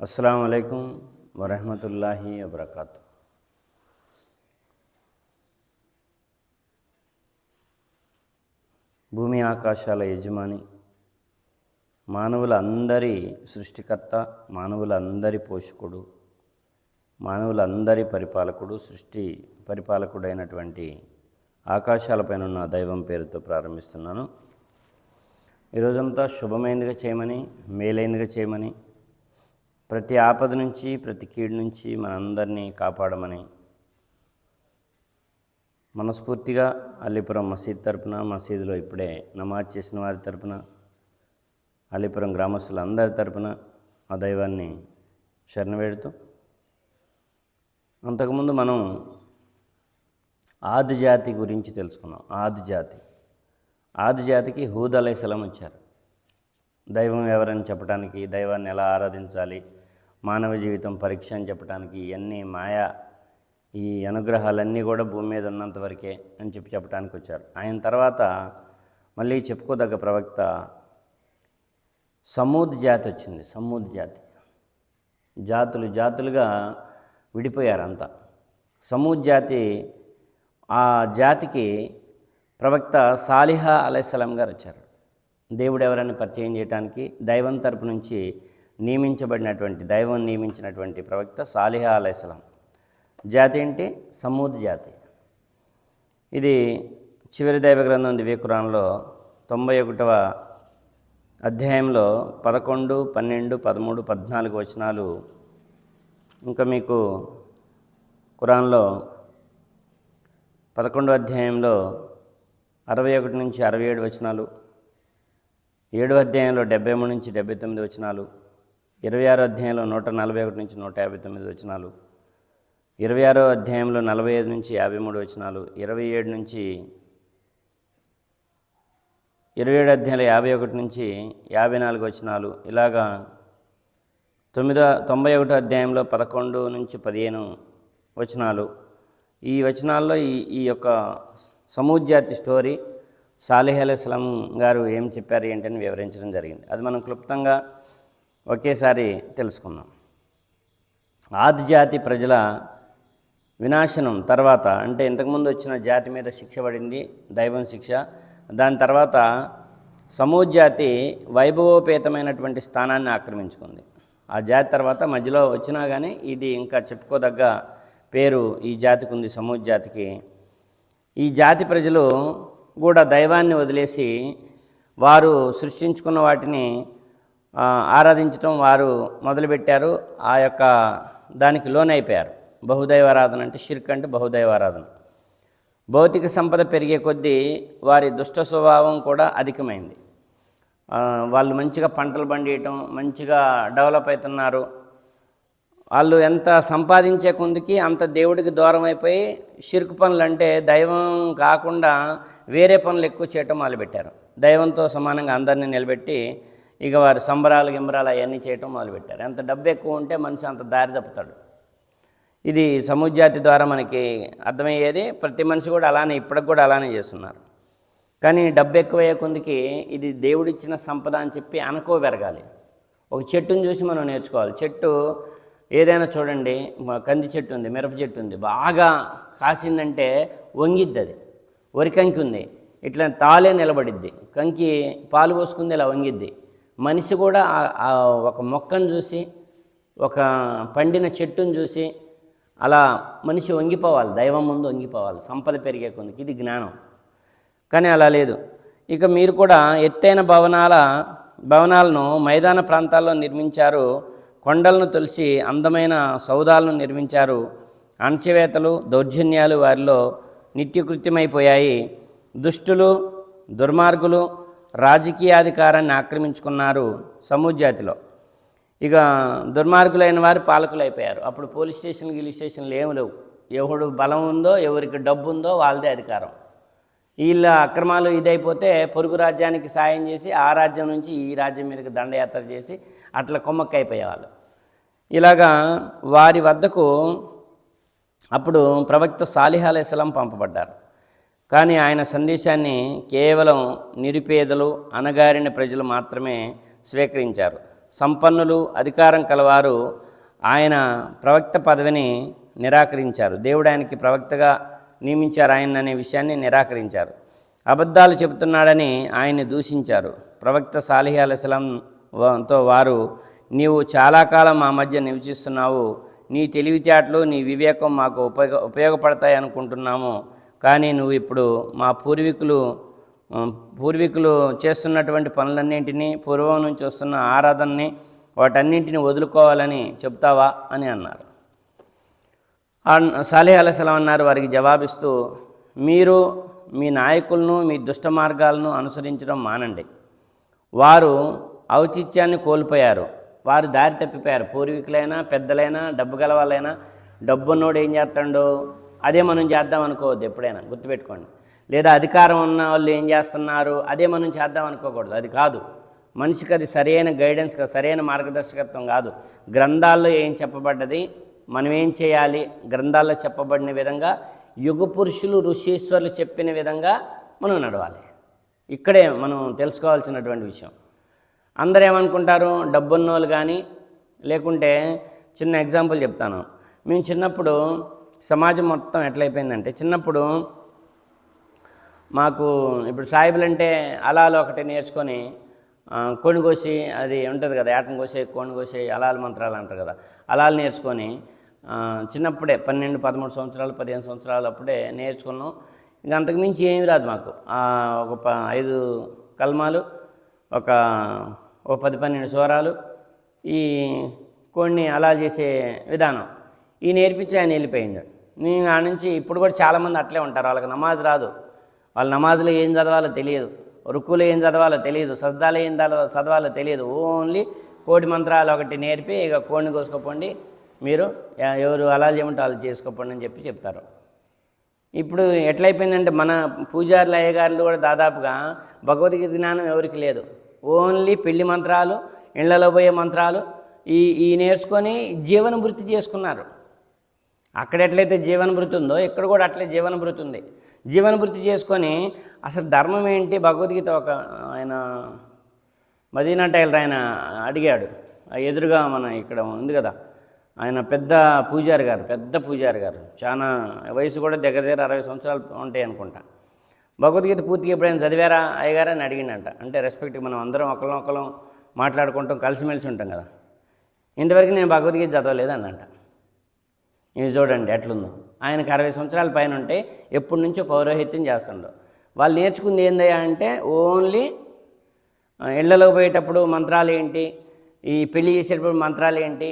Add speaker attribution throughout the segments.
Speaker 1: అస్సలం అయికం వరహమతుల్లాహి వబర్కాతు. భూమి ఆకాశాల యజమాని మానవులందరి సృష్టికర్త మానవులందరి పోషకుడు మానవులందరి పరిపాలకుడు సృష్టి పరిపాలకుడైనటువంటి ఆకాశాలపైన ఉన్న దైవం పేరుతో ప్రారంభిస్తున్నాను. ఈరోజంతా శుభమైనదిగా చేయమని మేలైనదిగా చేయమని ప్రతి ఆపద నుంచి ప్రతి కీడు నుంచి మనందరినీ కాపాడమని మనస్ఫూర్తిగా అల్లిపురం మసీద్ తరపున మసీదులో ఇప్పుడే నమాజ్ చేసిన వారి తరపున అల్లిపురం గ్రామస్తులందరి తరపున ఆ దైవాన్ని శరణవేడుతూ అంతకుముందు మనం ఆది జాతి గురించి తెలుసుకున్నాం. ఆది జాతి. ఆది జాతికి హూద్ అలైసలం వచ్చారు. దైవం ఎవరని చెప్పడానికి దైవాన్ని ఎలా ఆరాధించాలి మానవ జీవితం పరీక్ష అని చెప్పడానికి ఇవన్నీ మాయా. ఈ అనుగ్రహాలన్నీ కూడా భూమి మీద ఉన్నంత వరకే అని చెప్పి చెప్పడానికి వచ్చారు. ఆయన తర్వాత మళ్ళీ చెప్పుకోదగ్గ ప్రవక్త సమూద్ జాతి వచ్చింది. సమూద్ జాతి. జాతులు జాతులుగా విడిపోయారు అంతా. సమూద్ జాతి ఆ జాతికి ప్రవక్త సాలిహా అలైస్లాం గారు వచ్చారు. దేవుడు ఎవరని పరిచయం చేయడానికి దైవం తరపు నుంచి నియమించబడినటువంటి దైవం నియమించినటువంటి ప్రవక్త సాలిహా అలైస్లాం జాతి ఏంటి? సమూద్ జాతి. ఇది చివరి దైవ గ్రంథం దివ్యకురాన్లో తొంభై ఒకటవ అధ్యాయంలో పదకొండు పన్నెండు పదమూడు పద్నాలుగు వచనాలు ఇంకా మీకు కురాన్లో పదకొండో అధ్యాయంలో అరవై ఒకటి నుంచి అరవై ఏడు వచనాలు ఏడో అధ్యాయంలో డెబ్బై మూడు నుంచి డెబ్బై తొమ్మిది వచనాలు ఇరవై ఆరో అధ్యాయంలో నూట నలభై ఒకటి నుంచి నూట యాభై తొమ్మిది వచనాలు ఇరవై ఆరో అధ్యాయంలో నలభై ఐదు నుంచి యాభై మూడు వచనాలు ఇరవై ఏడు నుంచి ఇరవై ఏడు అధ్యాయంలో యాభై ఒకటి నుంచి యాభై నాలుగు వచనాలు. ఇలాగా తొమ్మిదో తొంభై ఒకటో అధ్యాయంలో పదకొండు నుంచి పదిహేను వచనాలు. ఈ వచనాల్లో ఈ ఈ యొక్క సమూజ్యాతి స్టోరీ సాలిహ్ అలైస్లాం గారు ఏం చెప్పారు ఏంటని వివరించడం జరిగింది. అది మనం క్లుప్తంగా ఒకేసారి తెలుసుకుందాం. ఆదిజాతి ప్రజల వినాశనం తర్వాత అంటే ఇంతకుముందు వచ్చిన జాతి మీద శిక్ష పడింది దైవం శిక్ష. దాని తర్వాత సమూజాతి వైభవోపేతమైనటువంటి స్థానాన్ని ఆక్రమించుకుంది. ఆ జాతి తర్వాత మధ్యలో వచ్చినా కానీ ఇది ఇంకా చెప్పుకోదగ్గ పేరు ఈ జాతికి ఉంది సమూజ్ జాతికి ఈ జాతి ప్రజలు కూడా దైవాన్ని వదిలేసి వారు సృష్టించుకున్న వాటిని ఆరాధించటం వారు మొదలుపెట్టారు. ఆ యొక్క దానికి లోనైపోయారు. బహుదైవారాధన అంటే షిర్క్ అంటే బహుదైవారాధన. భౌతిక సంపద పెరిగే కొద్దీ వారి దుష్ట స్వభావం కూడా అధికమైంది. వాళ్ళు మంచిగా పంటలు పండియటం మంచిగా డెవలప్ అవుతున్నారు వాళ్ళు ఎంత సంపాదించే కొందికి అంత దేవుడికి దూరం అయిపోయి షిర్క్ పనులు అంటే దైవం కాకుండా వేరే పనులు ఎక్కువ చేయటం మొదలుపెట్టారు. దైవంతో సమానంగా అందరినీ నిలబెట్టి ఇక వారి సంబరాలు గింబరాలు అవన్నీ చేయటం మొదలుపెట్టారు. ఎంత డబ్బు ఎక్కువ ఉంటే మనిషి అంత దారి తప్పుతాడు. ఇది సముజాతి ద్వారా మనకి అర్థమయ్యేది. ప్రతి మనిషి కూడా అలానే ఇప్పటికి కూడా అలానే చేస్తున్నారు. కానీ డబ్బు ఎక్కువయ్యే కొందికి ఇది దేవుడిచ్చిన సంపద అని చెప్పి అనుకో పెరగాలి. ఒక చెట్టుని చూసి మనం నేర్చుకోవాలి. చెట్టు ఏదైనా చూడండి కంది చెట్టు ఉంది మిరప చెట్టు ఉంది బాగా కాసిందంటే వంగిద్ది అది. వరి కంకి ఉంది. ఇట్లా తాలే నిలబడిద్ది. కంకి పాలు పోసుకుంది ఇలా వంగిద్ది. మనిషి కూడా ఒక మొక్కను చూసి ఒక పండిన చెట్టును చూసి అలా మనిషి వంగిపోవాలి దైవం ముందు వంగిపోవాలి సంపద పెరిగే కొందుకు. ఇది జ్ఞానం. కానీ అలా లేదు. ఇక మీరు కూడా ఎత్తైన భవనాల భవనాలను మైదాన ప్రాంతాల్లో నిర్మించారు కొండలను తొలిసి అందమైన సౌదాలను నిర్మించారు అణచివేతలు దౌర్జన్యాలు వారిలో నిత్యకృత్యమైపోయాయి. దుష్టులు దుర్మార్గులు రాజకీయాధికారాన్ని ఆక్రమించుకున్నారు సమూజాతిలో ఇక దుర్మార్గులైన వారు పాలకులు అయిపోయారు అప్పుడు పోలీస్ స్టేషన్ గిలీస్ స్టేషన్లు ఏమి లేవు. ఎవడు బలం ఉందో ఎవరికి డబ్బు ఉందో వాళ్ళదే అధికారం. వీళ్ళ అక్రమాలు ఇదైపోతే పొరుగు రాజ్యానికి సాయం చేసి ఆ రాజ్యం నుంచి ఈ రాజ్యం మీదకి దండయాత్ర చేసి అట్లా కొమ్మక్కైపోయేవాళ్ళు. ఇలాగా వారి వద్దకు అప్పుడు ప్రవక్త సాలిహ్ అలైస్లాం పంపబడ్డారు. కానీ ఆయన సందేశాన్ని కేవలం నిరుపేదలు అణగారిన ప్రజలు మాత్రమే స్వీకరించారు. సంపన్నులు అధికారం కలవారు ఆయన ప్రవక్త పదవిని నిరాకరించారు. దేవుడు ఆయనకి ప్రవక్తగా నియమించారు ఆయన అనే విషయాన్ని నిరాకరించారు. అబద్ధాలు చెబుతున్నాడని ఆయన్ని దూషించారు. ప్రవక్త సాలిహి అలైస్లంతో వారు నీవు చాలా కాలం మా మధ్య నివసిస్తున్నావు. నీ తెలివితేటలు నీ వివేకం మాకు ఉపయోగ ఉపయోగపడతాయి అనుకుంటున్నాము. కానీ నువ్వు ఇప్పుడు మా పూర్వీకులు పూర్వీకులు చేస్తున్నటువంటి పనులన్నింటినీ పూర్వం నుంచి వస్తున్న ఆరాధనని వాటన్నింటిని వదులుకోవాలని చెప్తావా అని అన్నారు. సాలే అలసలం అన్నారు వారికి జవాబిస్తూ మీరు మీ నాయకులను మీ దుష్ట మార్గాలను అనుసరించడం మానండి. వారు ఔచిత్యాన్ని కోల్పోయారు. వారు దారి తప్పిపోయారు. పూర్వీకులైనా పెద్దలైనా డబ్బు గల వాళ్ళైనా డబ్బున్నోడు ఏం చేస్తాడో? అదే మనం చేద్దాం అనుకోవద్దు ఎప్పుడైనా గుర్తుపెట్టుకోండి. లేదా అధికారం ఉన్న వాళ్ళు ఏం చేస్తున్నారు అదే మనం చేద్దాం అనుకోకూడదు. అది కాదు. మనిషికి అది సరైన గైడెన్స్ సరైన మార్గదర్శకత్వం కాదు. గ్రంథాల్లో ఏం చెప్పబడ్డది? మనం ఏం చేయాలి? గ్రంథాల్లో చెప్పబడిన విధంగా యుగ పురుషులు ఋషీశ్వరులు చెప్పిన విధంగా మనం నడవాలి. ఇక్కడే మనం తెలుసుకోవాల్సినటువంటి విషయం. అందరూ ఏమనుకుంటారు డబ్బున్నోళ్ళు కానీ లేకుంటే చిన్న ఎగ్జాంపుల్ చెప్తాను. మేము చిన్నప్పుడు సమాజం మొత్తం ఎట్లయిపోయిందంటే చిన్నప్పుడు మాకు ఇప్పుడు సాయిబులు అంటే అలాలు ఒకటి నేర్చుకొని కోణి కోసి అది ఉంటుంది కదా ఏటను కోసే కోణి కోసే అలాల మంత్రాలు అంటారు కదా అలాలు నేర్చుకొని చిన్నప్పుడే పన్నెండు పదమూడు సంవత్సరాలు పదిహేను సంవత్సరాలు అప్పుడే నేర్చుకున్నాం. ఇంకా అంతకు మించి ఏమీ రాదు మాకు. ఒక ప- ఐదు కల్మాలు ఒక ఒక పది పన్నెండు స్వరాలు ఈ కోడిని అలా చేసే విధానం. ఈ నేర్పించి ఆయన వెళ్ళిపోయిండు. నేను ఆ నుంచి ఇప్పుడు కూడా చాలామంది అట్లే ఉంటారు. వాళ్ళకి నమాజ్ రాదు. వాళ్ళ నమాజ్లో ఏం చదవాలో తెలియదు. రుక్కులు ఏం చదవాలో తెలియదు. సద్దాలు ఏం చదవాలో తెలియదు. ఓన్లీ కోటి మంత్రాలు ఒకటి నేర్పి ఇక కోడిని కోసుకోపోండి. మీరు ఎవరు అలా చేయమంటే వాళ్ళు చేసుకోపండి అని చెప్పి చెప్తారు. ఇప్పుడు ఎట్లయిపోయిందంటే మన పూజారులు అయ్యగారులు కూడా దాదాపుగా భగవద్గీత జ్ఞానం ఎవరికి లేదు. ఓన్లీ పెళ్ళి మంత్రాలు ఇళ్ళలో పోయే మంత్రాలు ఈ ఈ నేర్చుకొని జీవన వృత్తి చేసుకున్నారు. అక్కడ ఎట్లయితే జీవనభృతి ఉందో ఇక్కడ కూడా అట్లే జీవనభృతి ఉంది. జీవన భృతి చేసుకొని అసలు ధర్మం ఏంటి? భగవద్గీత ఒక ఆయన మదీనా టైలర్ ఆయన అడిగాడు. ఎదురుగా మన ఇక్కడ ఉంది కదా ఆయన పెద్ద పూజారి గారు పెద్ద పూజారి గారు. చాలా వయసు కూడా దగ్గర దగ్గర అరవై సంవత్సరాలు ఉంటాయి అనుకుంటా. భగవద్గీత పూర్తిగా ఎప్పుడైనా చదివారా అయ్యగారు అని అడిగిండంట. అంటే రెస్పెక్ట్ మనం అందరం ఒకళ్ళం ఒకళ్ళం మాట్లాడుకుంటాం కలిసిమెలిసి ఉంటాం కదా. ఇంతవరకు నేను భగవద్గీత చదవలేదు అన్నంట ఇవి చూడండి ఎట్లుందో. ఆయనకు అరవై సంవత్సరాల పైన ఉంటే ఎప్పటి నుంచో పౌరోహిత్యం చేస్తుండో. వాళ్ళు నేర్చుకుంది ఏందయ్యా అంటే ఓన్లీ ఆ, ఇళ్ళలో పోయేటప్పుడు మంత్రాలు ఏంటి ఈ పెళ్ళి చేసేటప్పుడు మంత్రాలు ఏంటి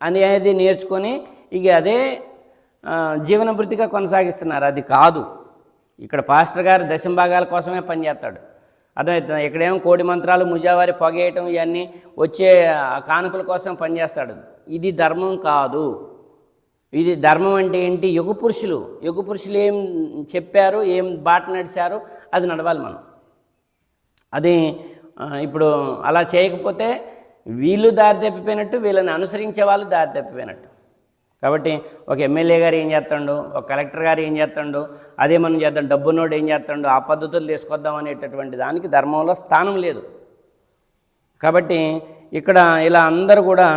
Speaker 1: అనేది నేర్చుకొని ఇక అదే ఆ, జీవన వృత్తిగా కొనసాగిస్తున్నారు. అది కాదు. ఇక్కడ పాస్టర్ గారు దశంభాగాల కోసమే పనిచేస్తాడు. అర్థమవుతుంది ఇక్కడేమో కోడి మంత్రాలు ముజావారి పొగేయటం ఇవన్నీ వచ్చే కానుకల కోసం పనిచేస్తాడు. ఇది ధర్మం కాదు. ఇది ధర్మం అంటే ఏంటి? యుగ పురుషులు. యుగ పురుషులు ఏం చెప్పారు? ఏం బాట నడిచారు? అది నడవాలి మనం. అది ఇప్పుడు అలా చేయకపోతే వీళ్ళు దారి తప్పిపోయినట్టు వీళ్ళని అనుసరించే వాళ్ళు దారి తప్పిపోయినట్టు. కాబట్టి ఒక ఎమ్మెల్యే గారు ఏం చేస్తాడు? ఒక కలెక్టర్ గారు ఏం చేస్తాడు? అదే మనం చేద్దాం. డబ్బున్నోడు ఏం చేస్తాడు? ఆ పద్ధతులు తీసుకొద్దాం అనేటటువంటి దానికి ధర్మంలో స్థానం లేదు. కాబట్టి ఇక్కడ ఇలా అందరూ కూడా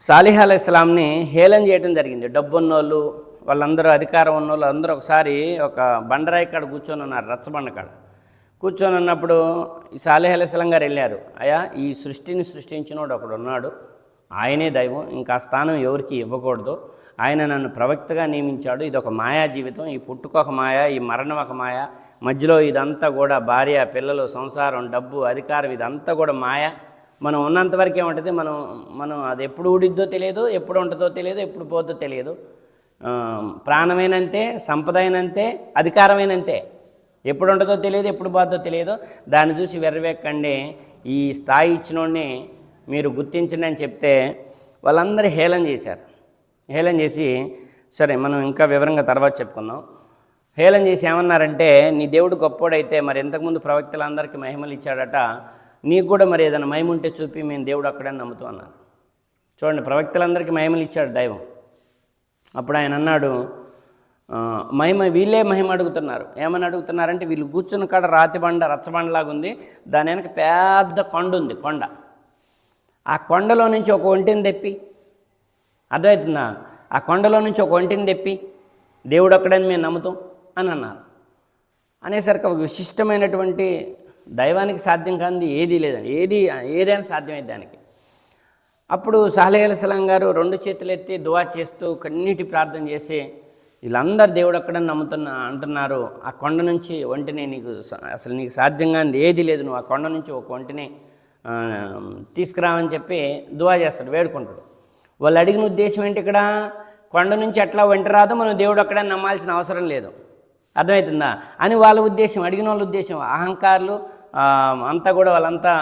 Speaker 1: సాలిహ్ అలీ ఇస్లాంని హేళన చేయడం జరిగింది. డబ్బున్నోళ్ళు వాళ్ళందరూ అధికారం ఉన్నోళ్ళు అందరూ ఒకసారి ఒక బండరాయి కాడ కూర్చొని ఉన్నారు రచ్చబండ కాడ. కూర్చొని ఉన్నప్పుడు ఈ సాలిహ్ అలీ ఇస్లాం గారు వెళ్ళారు. అయ్యా ఈ సృష్టిని సృష్టించినోడు ఒకడు ఉన్నాడు. ఆయనే దైవం ఇంకా ఆ స్థానం ఎవరికి ఇవ్వకూడదు. ఆయన నన్ను ప్రవక్తగా నియమించాడు. ఇది ఒక మాయా జీవితం. ఈ పుట్టుక ఒక మాయ ఈ మరణం ఒక మాయ. మధ్యలో ఇదంతా కూడా భార్య పిల్లలు సంసారం డబ్బు అధికారం ఇదంతా కూడా మాయ. మనం ఉన్నంత వరకే ఉంటుంది మనం మనం అది ఎప్పుడు ఊడిద్దో తెలియదు ఎప్పుడు ఉంటుందో తెలియదు ఎప్పుడు పోద్దో తెలియదు. ప్రాణమైనంతే సంపద అయినంతే అధికారమైనంతే. ఎప్పుడు ఉంటుందో తెలియదు ఎప్పుడు పోద్దో తెలియదు. దాన్ని చూసి వెర్రవేక్కండి ఈ స్థాయి ఇచ్చినోడిని మీరు గుర్తించండి అని చెప్తే వాళ్ళందరూ హేళన చేశారు. హేళన చేసి సరే మనం ఇంకా వివరంగా తర్వాత చెప్పుకుందాం. హేళన చేసి ఏమన్నారంటే నీ దేవుడు గొప్పోడైతే మరి ఇంతకుముందు ప్రవక్తలందరికీ మహిమలు ఇచ్చాడట నీకు కూడా మరి ఏదైనా మహిమ ఉంటే చూపి మేము దేవుడు అక్కడే నమ్ముతూ అన్నారు చూడండి ప్రవక్తలందరికీ మహిమలు ఇచ్చాడు దైవం. అప్పుడు ఆయన అన్నాడు మహిమ వీళ్ళే మహిమ అడుగుతున్నారు. ఏమని అడుగుతున్నారంటే వీళ్ళు కూర్చున్న కాడ రాతి బండ రచ్చబండలాగా ఉంది. దాని వెనక పెద్ద కొండ ఉంది కొండ. ఆ కొండలో నుంచి ఒక ఒంటిని తెప్పి. అర్థమవుతుందా? ఆ కొండలో నుంచి ఒక ఒంటిని తెప్పి దేవుడు అక్కడని మేము నమ్ముతాం అని అన్నారు. అనేసరికి ఒక విశిష్టమైనటువంటి దైవానికి సాధ్యం కానిది ఏదీ లేదండి. ఏది ఏదైనా సాధ్యమైంది దానికి. అప్పుడు సలహేలసలం గారు రెండు చేతులు ఎత్తి దువా చేస్తూ కన్నీటి ప్రార్థన చేసి వీళ్ళందరూ దేవుడు అక్కడని నమ్ముతున్నా అంటున్నారు. ఆ కొండ నుంచి ఒంటిని నీకు అసలు నీకు సాధ్యం కానిది ఏది లేదు. నువ్వు ఆ కొండ నుంచి ఒక ఒంటిని తీసుకురావని చెప్పి దువా చేస్తాడు వేడుకుంటాడు. వాళ్ళు అడిగిన ఉద్దేశం ఏంటి ఇక్కడ? కొండ నుంచి ఎట్లా వెంట రాదో మనం దేవుడు అక్కడని నమ్మాల్సిన అవసరం లేదు. అర్థమవుతుందా? అని వాళ్ళ ఉద్దేశం అడిగిన వాళ్ళ ఉద్దేశం. అహంకారులు అంతా కూడా వాళ్ళంతా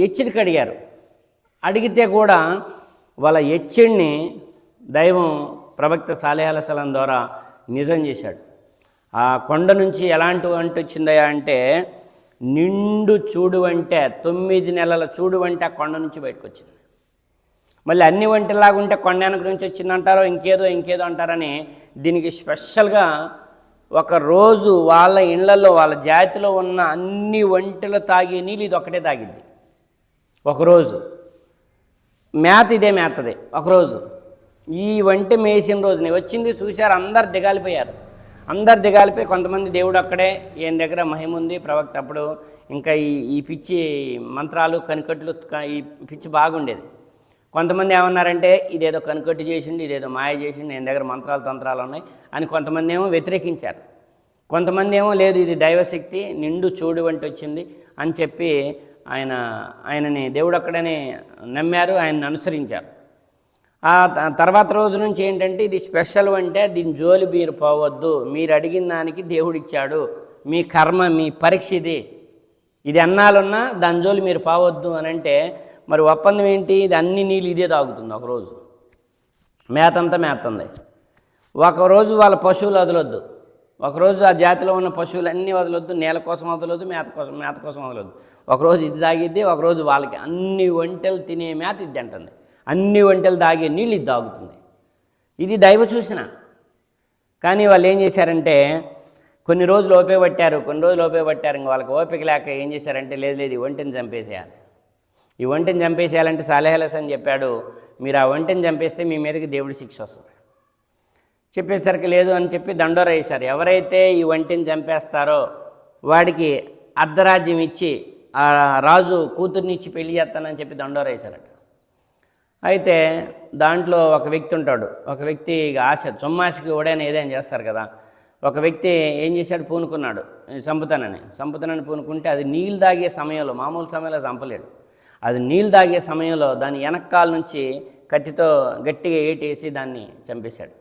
Speaker 1: హెచ్చరిక అడిగారు. అడిగితే కూడా వాళ్ళ హెచ్చడిని దైవం ప్రవక్త సాలేహాలసలం ద్వారా నిజం చేశాడు. ఆ కొండ నుంచి ఎలాంటి వంట వచ్చిందయా అంటే నిండు చూడు అంటే తొమ్మిది నెలల చూడు అంటే ఆ కొండ నుంచి బయటకు వచ్చింది. మళ్ళీ అన్ని వంటలాగుంటే కొండ వెనక నుంచి వచ్చిందంటారో ఇంకేదో ఇంకేదో అంటారని దీనికి స్పెషల్గా ఒక రోజు వాళ్ళ ఇళ్ళలో వాళ్ళ జాతిలో ఉన్న అన్ని వంటలు తాగే నీళ్ళు ఇది ఒకటే తాగిద్ది. ఒకరోజు మేత ఇదే మేతదే. ఒకరోజు ఈ వంట మేసిన రోజుని వచ్చింది చూశారు అందరు దిగాలిపోయారు. అందరు దిగాలిపోయి కొంతమంది దేవుడు అక్కడే ఈయన దగ్గర మహిముంది ప్రవక్త అప్పుడు. ఇంకా ఈ ఈ పిచ్చి మంత్రాలు కనికట్లు ఈ పిచ్చి బాగుండేది. కొంతమంది ఏమన్నారంటే ఇదేదో కనుకట్టు చేసిండు ఇదేదో మాయ చేసిండు నేను దగ్గర మంత్రాలు తంత్రాలు ఉన్నాయి అని కొంతమంది ఏమో వ్యతిరేకించారు. కొంతమంది ఏమో లేదు ఇది దైవశక్తి నిండు చూడు వంటి వచ్చింది అని చెప్పి ఆయన ఆయనని దేవుడు అక్కడనే నమ్మారు ఆయనను అనుసరించారు. ఆ తర్వాత రోజు నుంచి ఏంటంటే ఇది స్పెషల్ అంటే దీని జోలి మీరు పోవద్దు మీరు అడిగిన దానికి దేవుడు ఇచ్చాడు మీ కర్మ మీ పరీక్ష ఇది. ఇది అన్నాలున్నా దాని జోలి మీరు పోవద్దు అని అంటే మరి ఒప్పందం ఏంటి? ఇది అన్ని నీళ్ళు ఇదే తాగుతుంది ఒకరోజు. మేతంతా మేతంది ఒకరోజు వాళ్ళ పశువులు వదలొద్దు. ఒకరోజు ఆ జాతిలో ఉన్న పశువులన్నీ వదలొద్దు. నేల కోసం వదలొద్దు మేత కోసం మేత కోసం వదలొద్దు. ఒకరోజు ఇది తాగిద్ది ఒకరోజు వాళ్ళకి అన్ని వంటలు తినే మేత ఇది అంటుంది. అన్ని వంటలు తాగే నీళ్ళు ఇది తాగుతుంది. ఇది దైవ చూసిన కానీ వాళ్ళు ఏం చేశారంటే కొన్ని రోజులు ఓపే పట్టారు కొన్ని రోజులు ఓపే పట్టారు ఇంక వాళ్ళకి ఓపిక లేక ఏం చేశారంటే లేదు లేదు ఒంటిని చంపేసేయాలి. ఈ ఒంటిని చంపేసేయాలంటే సాలేహలస్ అని చెప్పాడు. మీరు ఆ ఒంటిని చంపేస్తే మీ మీదకి దేవుడి శిక్ష వస్తుంది. చెప్పేసరికి లేదు అని చెప్పి దండోర వేశారు ఎవరైతే ఈ వంటిని చంపేస్తారో వాడికి అర్ధరాజ్యం ఇచ్చి ఆ రాజు కూతుర్ని ఇచ్చి పెళ్ళి చేస్తానని చెప్పి దండోర వేశారట అయితే దాంట్లో ఒక వ్యక్తి ఉంటాడు. ఒక వ్యక్తి ఆశ సొమ్మాసికి ఓడైనా ఏదైనా చేస్తారు కదా. ఒక వ్యక్తి ఏం చేశాడు? పూనుకున్నాడు. చంపుతానని. చంపుతానని పూనుకుంటే అది నీళ్ళు తాగే సమయంలో మామూలు సమయంలో చంపలేడు. అది నీళ్ళు తాగే సమయంలో దాని వెనకాల నుంచి కత్తితో గట్టిగా ఏటేసి దాన్ని చంపేశాడు.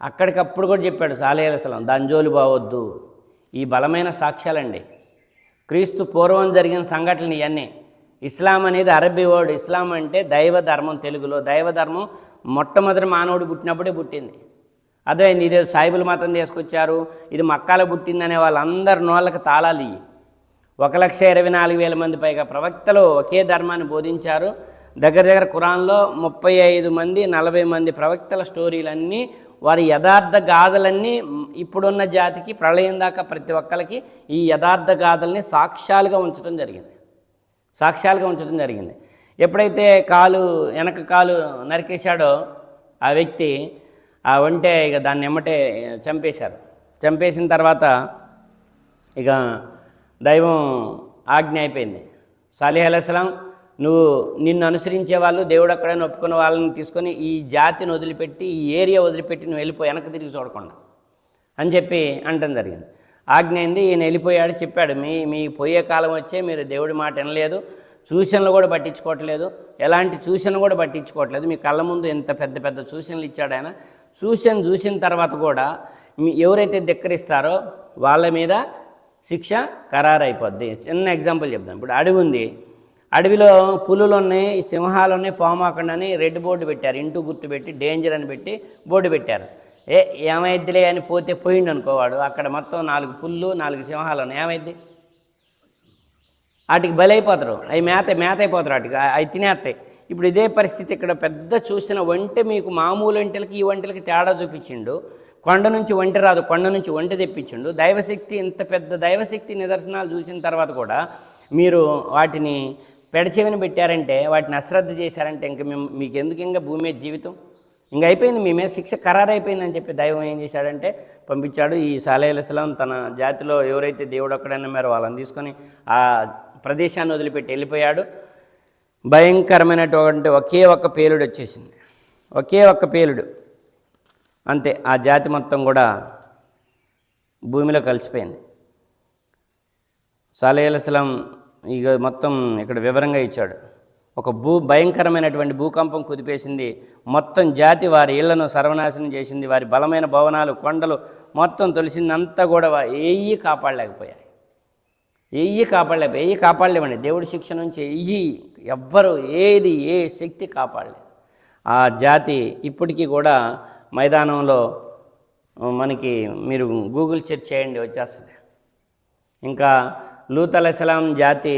Speaker 1: అక్కడికప్పుడు కూడా చెప్పాడు సాలేలసలం దాని జోలి బావద్దు ఈ బలమైన సాక్ష్యాలండి. క్రీస్తు పూర్వం జరిగిన సంఘటనలు ఇవన్నీ ఇస్లాం అనేది అరబ్బీ వర్డ్. ఇస్లాం అంటే దైవ ధర్మం తెలుగులో. దైవ ధర్మం మొట్టమొదటి మానవుడు పుట్టినప్పుడే పుట్టింది. అదే నీదే సాయిబుల మాత్రం తీసుకొచ్చారు. ఇది మక్కాల పుట్టిందనే వాళ్ళందరి నోళ్ళకి తాళాలు ఇవి ఒక లక్ష ఇరవై నాలుగు వేల మంది పైగా ప్రవక్తలు ఒకే ధర్మాన్ని బోధించారు. దగ్గర దగ్గర ఖురాన్లో ముప్పై ఐదు మంది నలభై మంది ప్రవక్తల స్టోరీలన్నీ వారి యథార్థ గాథలన్నీ ఇప్పుడున్న జాతికి ప్రళయం దాకా ప్రతి ఒక్కరికి ఈ యథార్థ గాథల్ని సాక్ష్యాలుగా ఉంచడం జరిగింది. సాక్ష్యాలుగా ఉంచడం జరిగింది. ఎప్పుడైతే కాలు వెనక కాలు నరికేశాడో ఆ వ్యక్తి ఆ ఒంటే ఇక దాన్ని ఎమ్మటే చంపేశారు. చంపేసిన తర్వాత ఇక దైవం ఆజ్ఞ అయిపోయింది. సాలిహ్ అలస్లాం నువ్వు నిన్ను అనుసరించే వాళ్ళు దేవుడు అక్కడైనా ఒప్పుకున్న వాళ్ళని తీసుకొని ఈ జాతిని వదిలిపెట్టి ఈ ఏరియా వదిలిపెట్టి నువ్వు వెళ్ళిపోయి వెనక్కి తిరిగి చూడకుండా అని చెప్పి అంటం జరిగింది. ఆజ్ఞ అయింది ఈయన వెళ్ళిపోయాడు చెప్పాడు మీ మీ పోయే కాలం వచ్చే మీరు దేవుడి మాట వినలేదు సూచనలు కూడా పట్టించుకోవట్లేదు ఎలాంటి సూచన కూడా పట్టించుకోవట్లేదు మీ కళ్ళ ముందు ఎంత పెద్ద పెద్ద సూచనలు ఇచ్చాడు ఆయన. సూచన చూసిన తర్వాత కూడా మీ ఎవరైతే ధిక్కరిస్తారో వాళ్ళ మీద శిక్ష ఖరారైపోద్ది. చిన్న ఎగ్జాంపుల్ చెప్తాను ఇప్పుడు అడవి ఉంది. అడవిలో పులులు ఉన్నాయి సింహాలు ఉన్నాయి పామాకండి అని రెడ్ బోర్డు పెట్టారు. ఇంటూ గుర్తు పెట్టి డేంజర్ అని పెట్టి బోర్డు పెట్టారు. ఏ ఏమైద్దిలే అని పోతే పోయిండు అనుకోవాడు అక్కడ మొత్తం నాలుగు పుల్లు నాలుగు సింహాలు ఉన్నాయి. ఏమైద్ది? వాటికి బలైపోతారు. అవి మేత మేత అయిపోతారు వాటికి అవి తినేస్తాయి. ఇప్పుడు ఇదే పరిస్థితి ఇక్కడ పెద్ద చూసిన వంట మీకు మామూలు వంటలకి ఈ వంటలకి తేడా చూపించిండు. కొండ నుంచి ఒంటి రాదు కొండ నుంచి ఒంటి తెప్పించిండు. దైవశక్తి ఇంత పెద్ద దైవశక్తి నిదర్శనాలు చూసిన తర్వాత కూడా మీరు వాటిని పెడచెవిని పెట్టారంటే వాటిని అశ్రద్ధ చేశారంటే ఇంక మేము మీకు ఎందుకు ఇంకా భూమి మీద జీవితం? ఇంక అయిపోయింది మీ మీద శిక్ష ఖరారైపోయిందని చెప్పి దైవం ఏం చేశాడంటే పంపించాడు ఈ సాలేహస్లాం తన జాతిలో ఎవరైతే దేవుడు ఒక్కడైనా మేరో వాళ్ళని తీసుకొని ఆ ప్రదేశాన్ని వదిలిపెట్టి వెళ్ళిపోయాడు. భయంకరమైనటువంటి ఒకే ఒక్క పేలుడు వచ్చేసింది. ఒకే ఒక్క పేలుడు. అంతే ఆ జాతి మొత్తం కూడా భూమిలో కలిసిపోయింది. సాలేహస్లాం ఇక మొత్తం ఇక్కడ వివరంగా ఇచ్చాడు. ఒక భూ భయంకరమైనటువంటి భూకంపం కుదిపేసింది. మొత్తం జాతి వారి ఇళ్ళను సర్వనాశనం చేసింది. వారి బలమైన భవనాలు కొండలు మొత్తం తొలిసిందంతా కూడా వా- ఏయి కాపాడలేకపోయాయి. ఎయ్యి కాపాడలేక ఎయ్యి కాపాడలేమండి. దేవుడి శిక్ష నుంచి ఎయ్యి ఎవ్వరు ఏది ఏ శక్తి కాపాడలేదు. ఆ జాతి ఇప్పటికీ కూడా మైదానంలో మనకి మీరు గూగుల్ సెర్చ్ చేయండి వచ్చేస్తుంది. ఇంకా లూత్ అలైస్లాం జాతి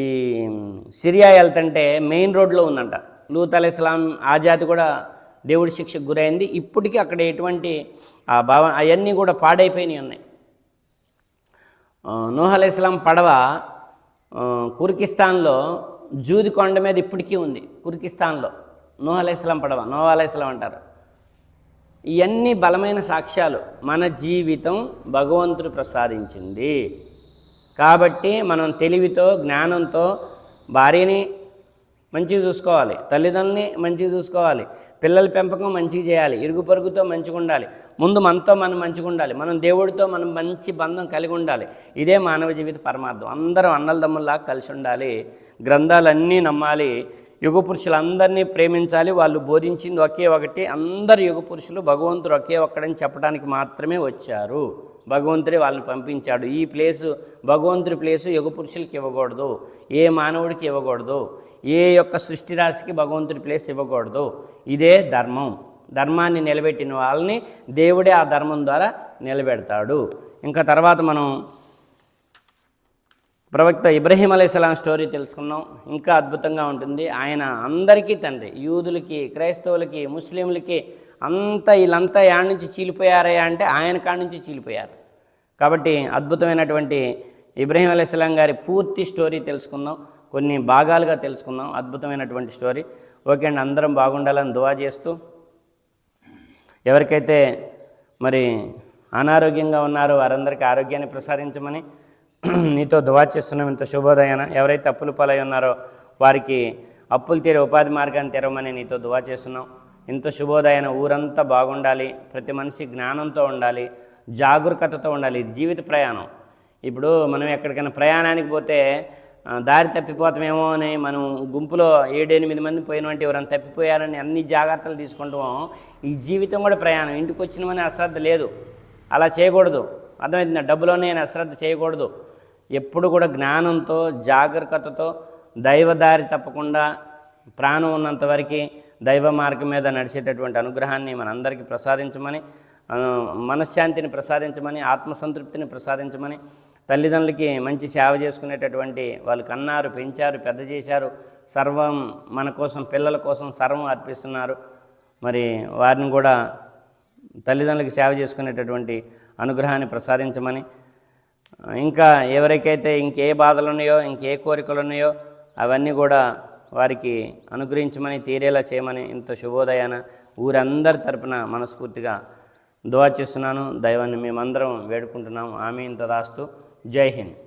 Speaker 1: ఈ సిరియా వెళ్తుంటే మెయిన్ రోడ్లో ఉందంట. లూత్ అలైస్లాం ఆ జాతి కూడా దేవుడి శిక్షకు గురైంది. ఇప్పటికీ అక్కడ ఎటువంటి ఆ భావ అవన్నీ కూడా పాడైపోయినాయి ఉన్నాయి. నూహ్ అలైస్లాం పడవ కుర్కిస్తాన్లో జూది కొండ మీద ఇప్పటికీ ఉంది. కుర్కిస్తాన్లో నూహ్ అలైస్లాం పడవ నోహ్ అలైస్లాం అంటారు. ఇవన్నీ బలమైన సాక్ష్యాలు మన జీవితం భగవంతుడు ప్రసాదించింది. కాబట్టి మనం తెలివితో జ్ఞానంతో భార్యని మంచిగా చూసుకోవాలి తల్లిదండ్రుల్ని మంచిగా చూసుకోవాలి పిల్లల పెంపకం మంచిగా చేయాలి ఇరుగు పొరుగుతో మంచిగా ఉండాలి ముందు మనతో మనం మంచిగా ఉండాలి మనం దేవుడితో మనం మంచి బంధం కలిగి ఉండాలి. ఇదే మానవ జీవిత పరమార్థం. అందరం అన్నలదమ్ముల్లాగా కలిసి ఉండాలి. గ్రంథాలన్నీ నమ్మాలి. యుగ పురుషులందరినీ ప్రేమించాలి. వాళ్ళు బోధించింది ఒకే ఒకటి. అందరు యుగ పురుషులు భగవంతుడు ఒకే ఒక్కడని చెప్పడానికి మాత్రమే వచ్చారు. భగవంతుడే వాళ్ళని పంపించాడు. ఈ ప్లేసు భగవంతుడి ప్లేసు యుగ పురుషులకి ఇవ్వకూడదు. ఏ మానవుడికి ఇవ్వకూడదు. ఏ యొక్క సృష్టి రాశికి భగవంతుడి ప్లేస్ ఇవ్వకూడదు. ఇదే ధర్మం. ధర్మాన్ని నిలబెట్టిన వాళ్ళని దేవుడే ఆ ధర్మం ద్వారా నిలబెడతాడు. ఇంకా తర్వాత మనం ప్రవక్త ఇబ్రహీం అలైహిస్సలాం స్టోరీ తెలుసుకున్నాం. ఇంకా అద్భుతంగా ఉంటుంది. ఆయన అందరికీ తండ్రి యూదులకి క్రైస్తవులకి ముస్లింలకి అంతా వీళ్ళంతా యాడ నుంచి చీలిపోయారయ్యా అంటే ఆయన కాడ నుంచి చీలిపోయారు. కాబట్టి అద్భుతమైనటువంటి ఇబ్రహీం అలైహిస్సలాం గారి పూర్తి స్టోరీ తెలుసుకుందాం కొన్ని భాగాలుగా తెలుసుకుందాం అద్భుతమైనటువంటి స్టోరీ. ఓకే అండి అందరం బాగుండాలని దువా చేస్తూ. ఎవరికైతే మరి అనారోగ్యంగా ఉన్నారో వారందరికీ ఆరోగ్యాన్ని ప్రసాదించమని నీతో దువా చేస్తున్నాం ఇంత శుభోదయాన. ఎవరైతే అప్పులు పాలై ఉన్నారో వారికి అప్పులు తీరే ఉపాధి మార్గాన్ని తెరవమని నీతో దువా చేస్తున్నాం. ఇంత శుభోదయాన ఊరంతా బాగుండాలి ప్రతి మనిషి జ్ఞానంతో ఉండాలి జాగరూకతతో ఉండాలి. ఇది జీవిత ప్రయాణం. ఇప్పుడు మనం ఎక్కడికైనా ప్రయాణానికి పోతే దారి తప్పిపోతామేమో అని మనం గుంపులో ఏడెనిమిది మంది పోయినవంటి ఎవరైనా తప్పిపోయారని అన్ని జాగ్రత్తలు తీసుకుంటాం ఈ జీవితం కూడా ప్రయాణం. ఇంటికి వచ్చినమని అశ్రద్ధ లేదు. అలా చేయకూడదు. అర్థమైంది డబ్బులోనే అశ్రద్ధ చేయకూడదు. ఎప్పుడు కూడా జ్ఞానంతో జాగ్రత్తతో దైవదారి తప్పకుండా ప్రాణం ఉన్నంత వరకు దైవ మార్గం మీద నడిచేటటువంటి అనుగ్రహాన్ని మనందరికీ ప్రసాదించమని మనశ్శాంతిని ప్రసాదించమని ఆత్మసంతృప్తిని ప్రసాదించమని తల్లిదండ్రులకి మంచి సేవ చేసుకునేటటువంటి వాళ్ళు కన్నారు పెంచారు పెద్ద చేశారు. సర్వం మన కోసం పిల్లల కోసం సర్వం అర్పిస్తున్నారు. మరి వారిని కూడా తల్లిదండ్రులకి సేవ చేసుకునేటటువంటి అనుగ్రహాన్ని ప్రసాదించమని ఇంకా ఎవరికైతే ఇంకే బాధలు ఉన్నాయో ఇంకే కోరికలు ఉన్నాయో అవన్నీ కూడా వారికి అనుగ్రహించమని తీరేలా చేయమని ఇంత శుభోదయాన ఊరందరి తరపున మనస్ఫూర్తిగా దువా చేస్తున్నాను. దైవాన్ని మేమందరం వేడుకుంటున్నాం. ఆమె ఇంత దాస్తూ జై హింద్.